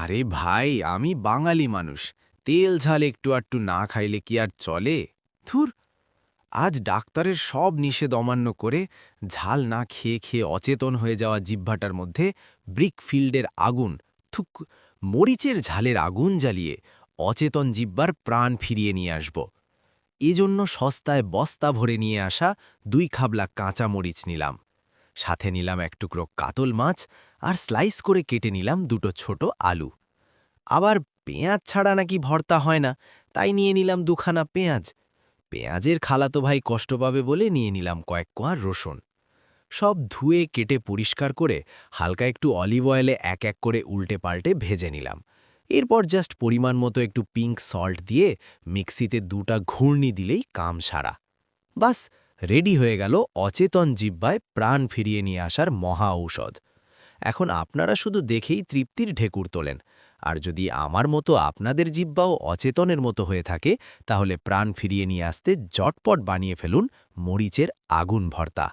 আরে ভাই, আমি বাঙালি মানুষ। তেল ঝাল একটু আটটু না খাইলে কি আর চলে? থুর আজ ডাক্তারের সব নিষেধ অমান্য করে ঝাল না খেয়ে খেয়ে অচেতন হয়ে যাওয়া জিহ্বাটার মধ্যে ব্রিকফিল্ডের আগুন, থুক, মরিচের ঝালের আগুন জ্বালিয়ে অচেতন জিব্বার প্রাণ ফিরিয়ে নিয়ে আসব। এজন্য সস্তায় বস্তা ভরে নিয়ে আসা দুই খাবলা কাঁচা মরিচ নিলাম। সাথে নিলাম এক টুকরো কাতল মাছ আর স্লাইস করে কেটে নিলাম দুটো ছোট আলু। আবার পেঁয়াজ ছাড়া নাকি ভর্তা হয় না, তাই নিয়ে নিলাম দুখানা পেঁয়াজ। পেঁয়াজের খালাতো ভাই কষ্ট পাবে বলে নিয়ে নিলাম কয়েক কোয়া রসুন। সব ধুয়ে কেটে পরিষ্কার করে হালকা একটু অলিভ অয়েলে এক এক করে উল্টে পাল্টে ভেজে নিলাম। এরপর জাস্ট পরিমাণ মতো একটু পিঙ্ক সল্ট দিয়ে মিক্সিতে দুটা ঘূর্ণি দিলেই কাম সারা বাস রেডি হয়ে গেল অচেতন জিব্বায় প্রাণ ফিরিয়ে নিয়ে আসার মহা ঔষধ। এখন আপনারা শুধু দেখেই তৃপ্তির ঢেকুর তোলেন। আর যদি আমার মতো আপনাদের জিব্বাও অচেতনের মতো হয়ে থাকে, তাহলে প্রাণ ফিরিয়ে নিয়ে আসতে জটপট বানিয়ে ফেলুন মরিচের আগুন ভর্তা।